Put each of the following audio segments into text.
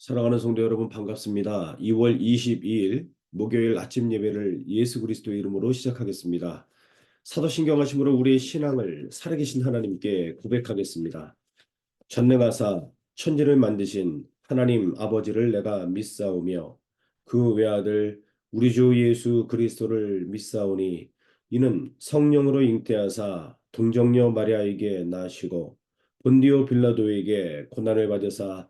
사랑하는 성도 여러분 반갑습니다. 2월 22일 목요일 아침 예배를 예수 그리스도 이름으로 시작하겠습니다. 사도신경 하심으로 우리의 신앙을 살아계신 하나님께 고백하겠습니다. 전능하사 천지를 만드신 하나님 아버지를 내가 믿사오며 그 외아들 우리 주 예수 그리스도를 믿사오니 이는 성령으로 잉태하사 동정녀 마리아에게 나시고 본디오 빌라도에게 고난을 받으사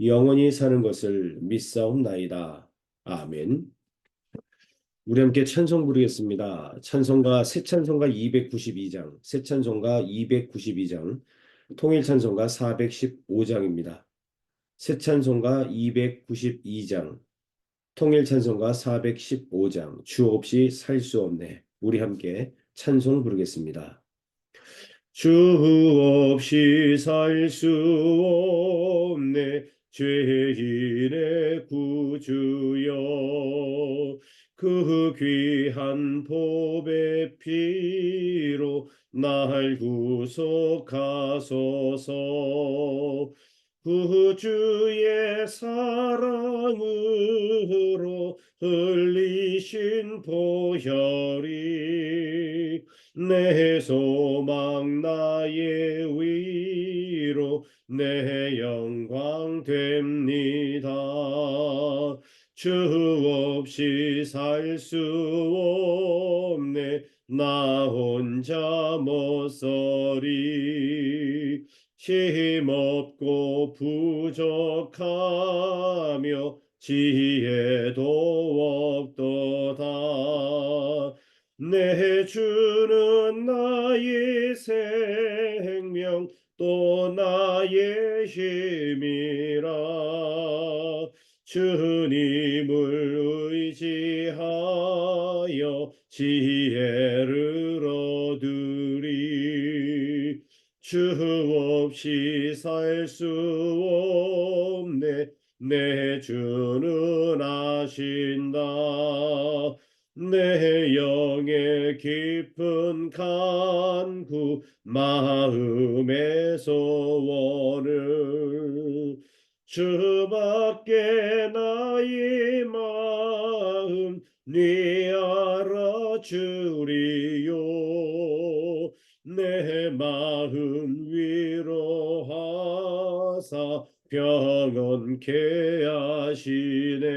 영원히 사는 것을 믿사옵나이다. 아멘. 우리 함께 찬송 부르겠습니다. 찬송가 새 찬송가 292장, 새 찬송가 292장, 통일 찬송가 415장입니다. 새 찬송가 292장, 통일 찬송가 415장, 주 없이 살 수 없네. 우리 함께 찬송 부르겠습니다. 주 없이 살 수 없네 죄인의 구주여 그 귀한 보배 피로 날 구속하소서. 구주의 사랑으로 흘리신 보혈이 내 소망 나의 위 로 내 영광 됩니다. 주 없이 살 수 없네. 나 혼자 못 서리. 힘없고 부족하며 지혜도 없도다. 내 주는 나의 생명 또 나의 힘이라. 주님을 의지하여 지혜를 얻으리. 주 없이 살 수 없네. 내 주는 아신다 내 영의 깊은 간구 마음의 소원을 주밖에 나의 마음 네 알아주리요. 내 마음 위로하사 평온케 하시네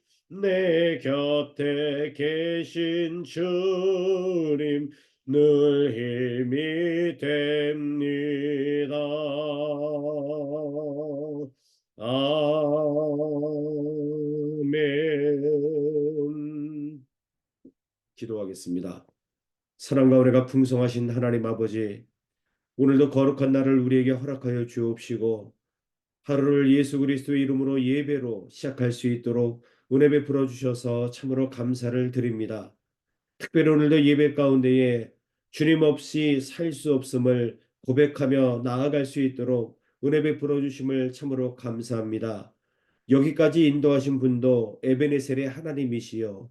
내 곁에 계신 주님 늘 힘이 됩니다. 아멘. 기도하겠습니다. 사랑과 은혜가 풍성하신 하나님 아버지, 오늘도 거룩한 날을 우리에게 허락하여 주옵시고 하루를 예수 그리스도의 이름으로 예배로 시작할 수 있도록 은혜 베풀어 주셔서 참으로 감사를 드립니다. 특별히 오늘도 예배 가운데에 주님 없이 살 수 없음을 고백하며 나아갈 수 있도록 은혜 베풀어 주심을 참으로 감사합니다. 여기까지 인도하신 분도 에베네셀의 하나님이시여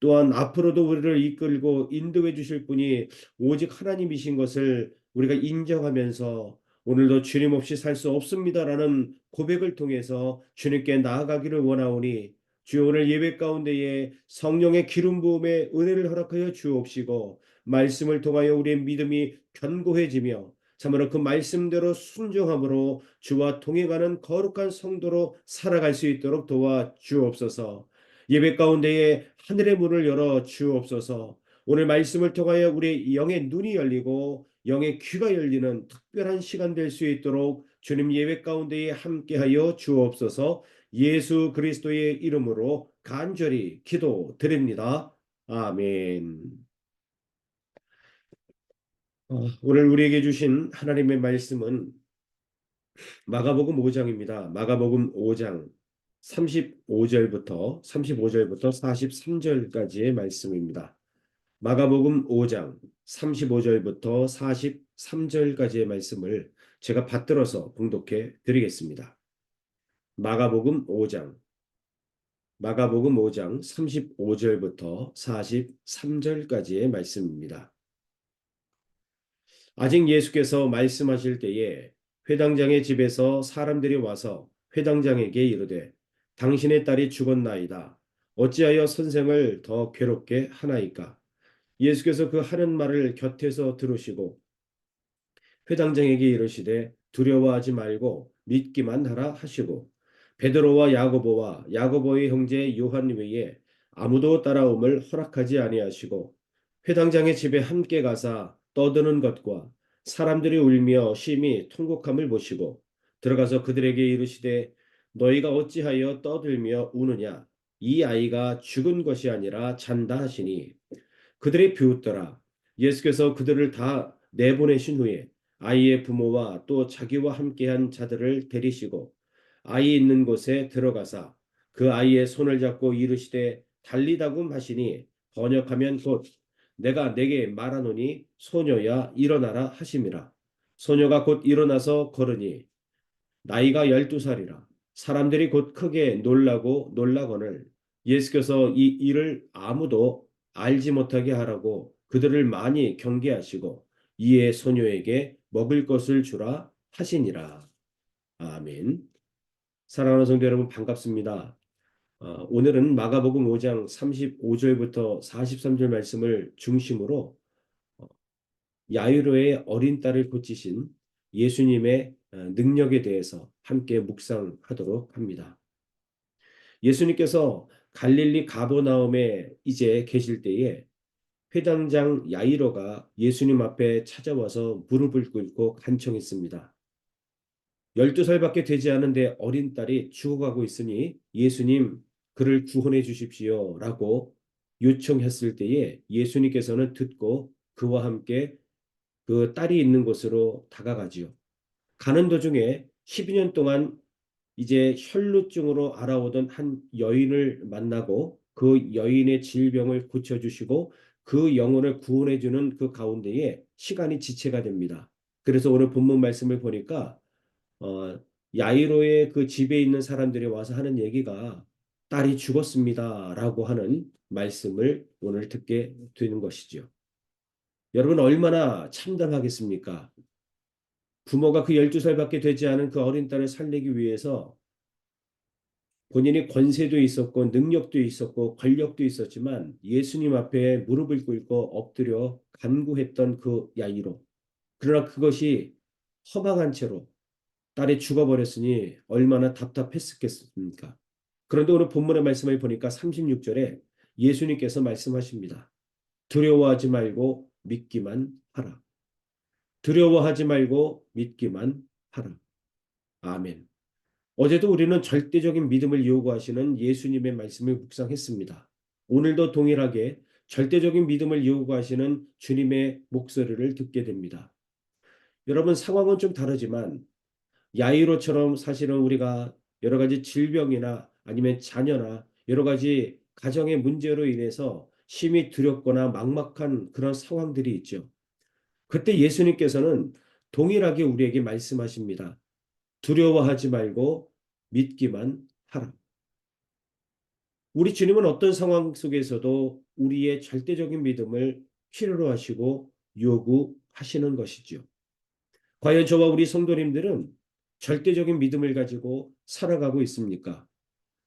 또한 앞으로도 우리를 이끌고 인도해 주실 분이 오직 하나님이신 것을 우리가 인정하면서 오늘도 주님 없이 살 수 없습니다라는 고백을 통해서 주님께 나아가기를 원하오니 주여 오늘 예배 가운데에 성령의 기름 부음의 은혜를 허락하여 주옵시고 말씀을 통하여 우리의 믿음이 견고해지며 참으로 그 말씀대로 순종함으로 주와 동행하는 거룩한 성도로 살아갈 수 있도록 도와 주옵소서. 예배 가운데에 하늘의 문을 열어 주옵소서. 오늘 말씀을 통하여 우리 영의 눈이 열리고 영의 귀가 열리는 특별한 시간 될 수 있도록 주님 예배 가운데에 함께하여 주옵소서. 예수 그리스도의 이름으로 간절히 기도드립니다. 아멘. 어, 오늘 우리에게 주신 하나님의 말씀은 마가복음 5장입니다. 마가복음 5장 35절부터 35절부터 43절까지의 말씀입니다. 마가복음 5장 35절부터 43절까지의 말씀을 제가 받들어서 봉독해 드리겠습니다. 마가복음 5장 마가복음 5장 35절부터 43절까지의 말씀입니다. 아직 예수께서 말씀하실 때에 회당장의 집에서 사람들이 와서 회당장에게 이르되 당신의 딸이 죽었나이다. 어찌하여 선생을 더 괴롭게 하나이까? 예수께서 그 하는 말을 곁에서 들으시고 회당장에게 이르시되 두려워하지 말고 믿기만 하라 하시고 베드로와 야고보와 야고보의 형제 요한 외에 아무도 따라옴을 허락하지 아니하시고 회당장의 집에 함께 가사 떠드는 것과 사람들이 울며 심히 통곡함을 보시고 들어가서 그들에게 이르시되 너희가 어찌하여 떠들며 우느냐? 이 아이가 죽은 것이 아니라 잔다 하시니. 그들이 비웃더라. 예수께서 그들을 다 내보내신 후에 아이의 부모와 또 자기와 함께한 자들을 데리시고 아이 있는 곳에 들어가사 그 아이의 손을 잡고 이르시되 달리다금 하시니 번역하면 곧 내가 내게 말하노니 소녀야 일어나라 하심이라 소녀가 곧 일어나서 걸으니 나이가 열두 살이라 사람들이 곧 크게 놀라고 놀라거늘 예수께서 이 일을 아무도 알지 못하게 하라고 그들을 많이 경계하시고 이에 소녀에게 먹을 것을 주라 하시니라. 아멘. 사랑하는 성도 여러분 반갑습니다. 어, 오늘은 마가복음 5장 35절부터 43절 말씀을 중심으로 어, 야이로의 어린 딸을 고치신 예수님의 어, 능력에 대해서 함께 묵상하도록 합니다. 예수님께서 갈릴리 가보나움에 이제 계실 때에 회당장 야이로가 예수님 앞에 찾아와서 무릎을 꿇고 간청했습니다. 12살밖에 되지 않은데 어린 딸이 죽어가고 있으니 예수님 그를 구원해 주십시오 라고 요청했을 때에 예수님께서는 듣고 그와 함께 그 딸이 있는 곳으로 다가가지요. 가는 도중에 12년 동안 이제 혈루증으로 알아오던 한 여인을 만나고 그 여인의 질병을 고쳐주시고 그 영혼을 구원해주는 그 가운데에 시간이 지체가 됩니다. 그래서 오늘 본문 말씀을 보니까 어, 야이로의 그 집에 있는 사람들이 와서 하는 얘기가 딸이 죽었습니다라고 하는 말씀을 오늘 듣게 되는 것이죠. 여러분 얼마나 참담하겠습니까? 부모가 그 12살밖에 되지 않은 그 어린 딸을 살리기 위해서 본인이 권세도 있었고 능력도 있었고 권력도 있었지만 예수님 앞에 무릎을 꿇고 엎드려 간구했던 그 야이로. 그러나 그것이 허망한 채로 딸이 죽어버렸으니 얼마나 답답했겠습니까? 그런데 오늘 본문의 말씀을 보니까 36절에 예수님께서 말씀하십니다. 두려워하지 말고 믿기만 하라. 두려워하지 말고 믿기만 하라. 아멘. 어제도 우리는 절대적인 믿음을 요구하시는 예수님의 말씀을 묵상했습니다. 오늘도 동일하게 절대적인 믿음을 요구하시는 주님의 목소리를 듣게 됩니다. 여러분 상황은 좀 다르지만 야이로처럼 사실은 우리가 여러 가지 질병이나 아니면 자녀나 여러 가지 가정의 문제로 인해서 심히 두렵거나 막막한 그런 상황들이 있죠. 그때 예수님께서는 동일하게 우리에게 말씀하십니다. 두려워하지 말고 믿기만 하라. 우리 주님은 어떤 상황 속에서도 우리의 절대적인 믿음을 필요로 하시고 요구하시는 것이죠. 과연 저와 우리 성도님들은 절대적인 믿음을 가지고 살아가고 있습니까?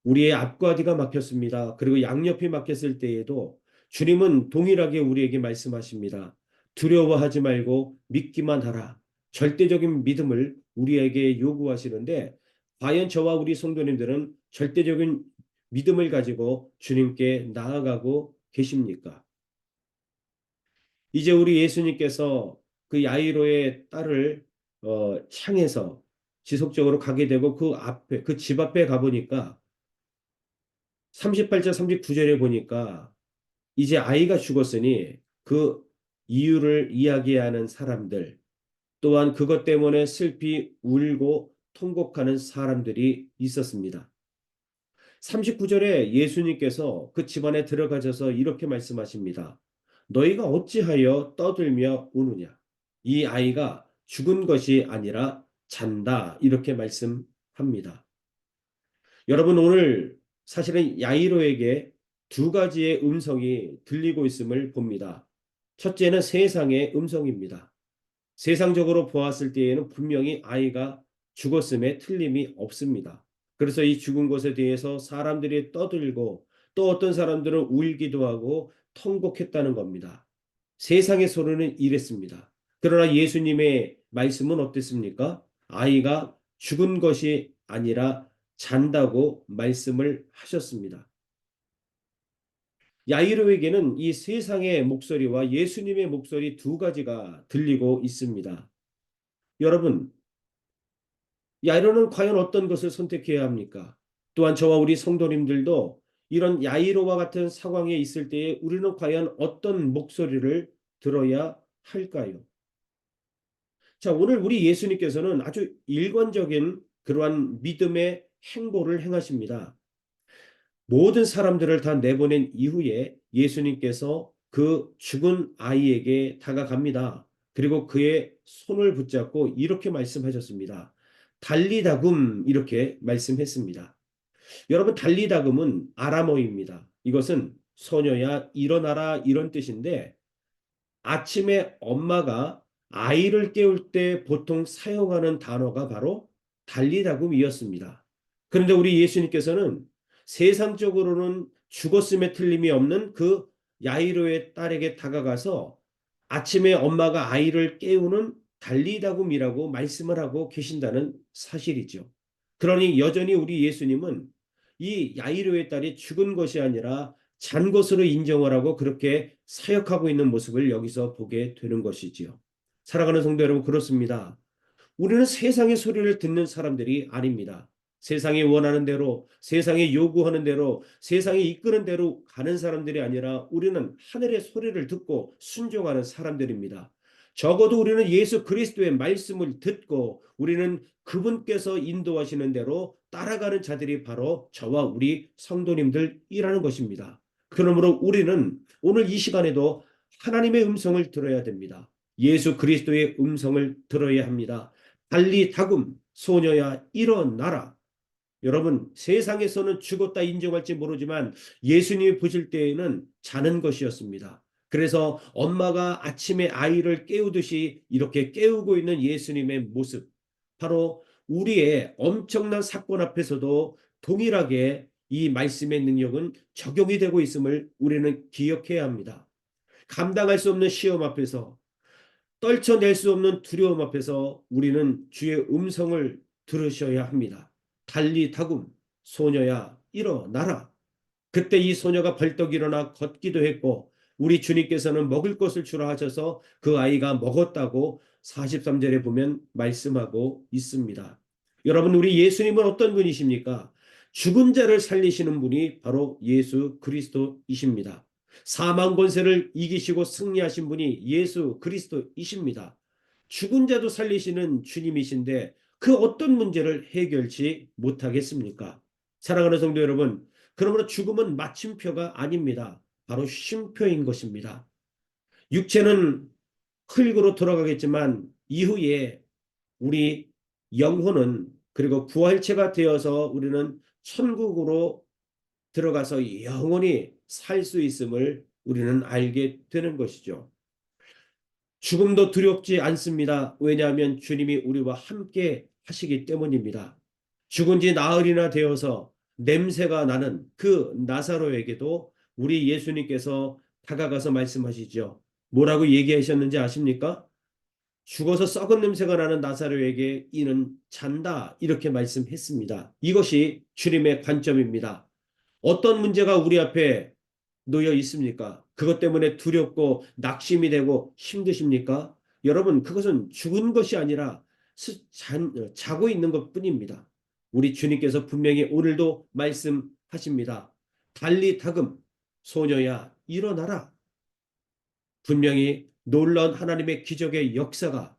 우리의 앞과 뒤가 막혔습니다. 그리고 양옆이 막혔을 때에도 주님은 동일하게 우리에게 말씀하십니다. 두려워하지 말고 믿기만 하라. 절대적인 믿음을 우리에게 요구하시는데 과연 저와 우리 성도님들은 절대적인 믿음을 가지고 주님께 나아가고 계십니까? 이제 우리 예수님께서 그 야이로의 딸을 어, 향해서 지속적으로 가게 되고 그 앞에 그 집 앞에 가 보니까 38절 39절에 보니까 이제 아이가 죽었으니 그 이유를 이야기하는 사람들 또한 그것 때문에 슬피 울고 통곡하는 사람들이 있었습니다. 39절에 예수님께서 그 집안에 들어가셔서 이렇게 말씀하십니다. 너희가 어찌하여 떠들며 우느냐? 이 아이가 죽은 것이 아니라 잔다. 이렇게 말씀합니다. 여러분, 오늘 사실은 야이로에게 두 가지의 음성이 들리고 있음을 봅니다. 첫째는 세상의 음성입니다. 세상적으로 보았을 때에는 분명히 아이가 죽었음에 틀림이 없습니다. 그래서 이 죽은 것에 대해서 사람들이 떠들고 또 어떤 사람들은 울기도 하고 통곡했다는 겁니다. 세상의 소리는 이랬습니다. 그러나 예수님의 말씀은 어땠습니까? 아이가 죽은 것이 아니라 잔다고 말씀을 하셨습니다. 야이로에게는 이 세상의 목소리와 예수님의 목소리 두 가지가 들리고 있습니다. 여러분, 야이로는 과연 어떤 것을 선택해야 합니까? 또한 저와 우리 성도님들도 이런 야이로와 같은 상황에 있을 때에 우리는 과연 어떤 목소리를 들어야 할까요? 자, 오늘 우리 예수님께서는 아주 일관적인 그러한 믿음의 행보를 행하십니다. 모든 사람들을 다 내보낸 이후에 예수님께서 그 죽은 아이에게 다가갑니다. 그리고 그의 손을 붙잡고 이렇게 말씀하셨습니다. 달리다금 이렇게 말씀했습니다. 여러분 달리다금은 아람어입니다. 이것은 소녀야 일어나라 이런 뜻인데 아침에 엄마가 아이를 깨울 때 보통 사용하는 단어가 바로 달리다금이었습니다. 그런데 우리 예수님께서는 세상적으로는 죽었음에 틀림이 없는 그 야이로의 딸에게 다가가서 아침에 엄마가 아이를 깨우는 달리다금이라고 말씀을 하고 계신다는 사실이죠. 그러니 여전히 우리 예수님은 이 야이로의 딸이 죽은 것이 아니라 잔 것으로 인정을 하고 그렇게 사역하고 있는 모습을 여기서 보게 되는 것이지요. 사랑하는 성도 여러분 그렇습니다. 우리는 세상의 소리를 듣는 사람들이 아닙니다. 세상이 원하는 대로, 세상이 요구하는 대로, 세상이 이끄는 대로 가는 사람들이 아니라 우리는 하늘의 소리를 듣고 순종하는 사람들입니다. 적어도 우리는 예수 그리스도의 말씀을 듣고 우리는 그분께서 인도하시는 대로 따라가는 자들이 바로 저와 우리 성도님들이라는 것입니다. 그러므로 우리는 오늘 이 시간에도 하나님의 음성을 들어야 됩니다. 예수 그리스도의 음성을 들어야 합니다. 달리 다금 소녀야 일어나라. 여러분 세상에서는 죽었다 인정할지 모르지만 예수님이 보실 때에는 자는 것이었습니다. 그래서 엄마가 아침에 아이를 깨우듯이 이렇게 깨우고 있는 예수님의 모습 바로 우리의 엄청난 사건 앞에서도 동일하게 이 말씀의 능력은 적용이 되고 있음을 우리는 기억해야 합니다. 감당할 수 없는 시험 앞에서 떨쳐낼 수 없는 두려움 앞에서 우리는 주의 음성을 들으셔야 합니다. 달리 다금 소녀야 일어나라. 그때 이 소녀가 벌떡 일어나 걷기도 했고 우리 주님께서는 먹을 것을 주라 하셔서 그 아이가 먹었다고 43절에 보면 말씀하고 있습니다. 여러분 우리 예수님은 어떤 분이십니까? 죽은 자를 살리시는 분이 바로 예수 그리스도이십니다. 사망 권세를 이기시고 승리하신 분이 예수 그리스도이십니다. 죽은 자도 살리시는 주님이신데 그 어떤 문제를 해결치 못하겠습니까? 사랑하는 성도 여러분, 그러므로 죽음은 마침표가 아닙니다. 바로 쉼표인 것입니다. 육체는 흙으로 돌아가겠지만 이후에 우리 영혼은 그리고 부활체가 되어서 우리는 천국으로 들어가서 영원히 살 수 있음을 우리는 알게 되는 것이죠. 죽음도 두렵지 않습니다. 왜냐하면 주님이 우리와 함께 하시기 때문입니다. 죽은 지 나흘이나 되어서 냄새가 나는 그 나사로에게도 우리 예수님께서 다가가서 말씀하시죠. 뭐라고 얘기하셨는지 아십니까? 죽어서 썩은 냄새가 나는 나사로에게 이는 잔다 이렇게 말씀했습니다. 이것이 주님의 관점입니다. 어떤 문제가 우리 앞에 놓여 있습니까? 그것 때문에 두렵고 낙심이 되고 힘드십니까? 여러분, 그것은 죽은 것이 아니라 어, 자고 있는 것 뿐입니다. 우리 주님께서 분명히 오늘도 말씀하십니다. 달리 다금, 소녀야, 일어나라. 분명히 놀라운 하나님의 기적의 역사가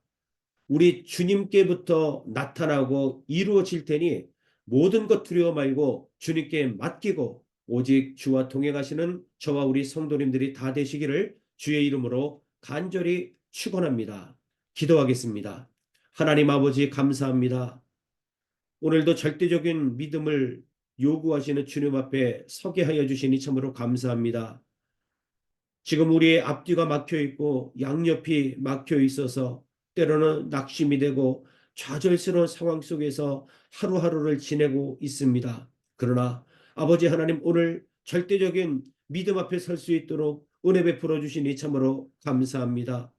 우리 주님께부터 나타나고 이루어질 테니 모든 것 두려워 말고 주님께 맡기고 오직 주와 동행하시는 저와 우리 성도님들이 다 되시기를 주의 이름으로 간절히 축원합니다. 기도하겠습니다. 하나님 아버지 감사합니다. 오늘도 절대적인 믿음을 요구하시는 주님 앞에 서게 하여 주시니 참으로 감사합니다. 지금 우리의 앞뒤가 막혀 있고 양옆이 막혀 있어서 때로는 낙심이 되고 좌절스러운 상황 속에서 하루하루를 지내고 있습니다. 그러나 아버지 하나님 오늘 절대적인 믿음 앞에 설 수 있도록 은혜 베풀어 주시니 참으로 감사합니다.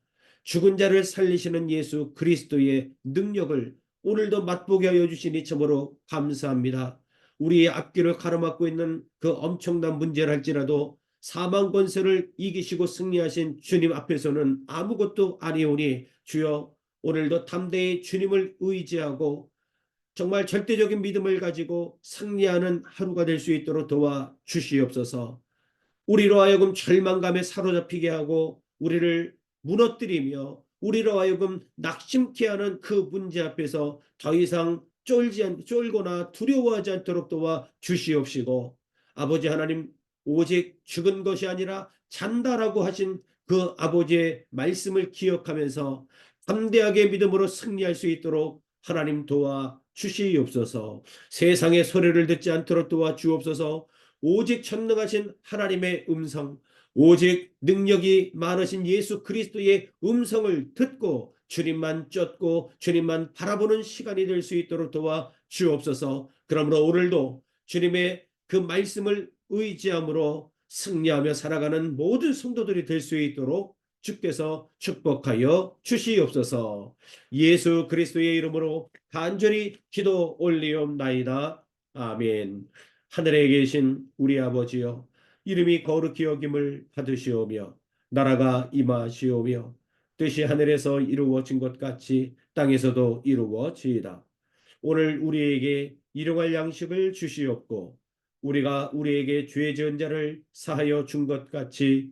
죽은 자를 살리시는 예수 그리스도의 능력을 오늘도 맛보게 하여 주시니 참으로 감사합니다. 우리의 앞길을 가로막고 있는 그 엄청난 문제랄지라도 사망 권세를 이기시고 승리하신 주님 앞에서는 아무것도 아니오니 주여 오늘도 담대히 주님을 의지하고 정말 절대적인 믿음을 가지고 승리하는 하루가 될 수 있도록 도와 주시옵소서. 우리로 하여금 절망감에 사로잡히게 하고 우리를 무너뜨리며 우리로 하여금 낙심케 하는 그 문제 앞에서 더 이상 쫄지 않, 쫄거나 두려워하지 않도록 도와 주시옵시고 아버지 하나님 오직 죽은 것이 아니라 잔다라고 하신 그 아버지의 말씀을 기억하면서 담대하게 믿음으로 승리할 수 있도록 하나님 도와 주시옵소서. 세상의 소리를 듣지 않도록 도와 주옵소서. 오직 전능하신 하나님의 음성, 오직 능력이 많으신 예수 그리스도의 음성을 듣고 주님만 쫓고 주님만 바라보는 시간이 될 수 있도록 도와 주옵소서. 그러므로 오늘도 주님의 그 말씀을 의지함으로 승리하며 살아가는 모든 성도들이 될 수 있도록 주께서 축복하여 주시옵소서. 예수 그리스도의 이름으로 간절히 기도 올리옵나이다. 아멘. 하늘에 계신 우리 아버지여 이름이 거룩히 여김을 받으시오며 나라가 임하시오며 뜻이 하늘에서 이루어진 것 같이 땅에서도 이루어지이다. 오늘 우리에게 일용할 양식을 주시옵고 우리가 우리에게 죄 지은 자를 사하여 준 것 같이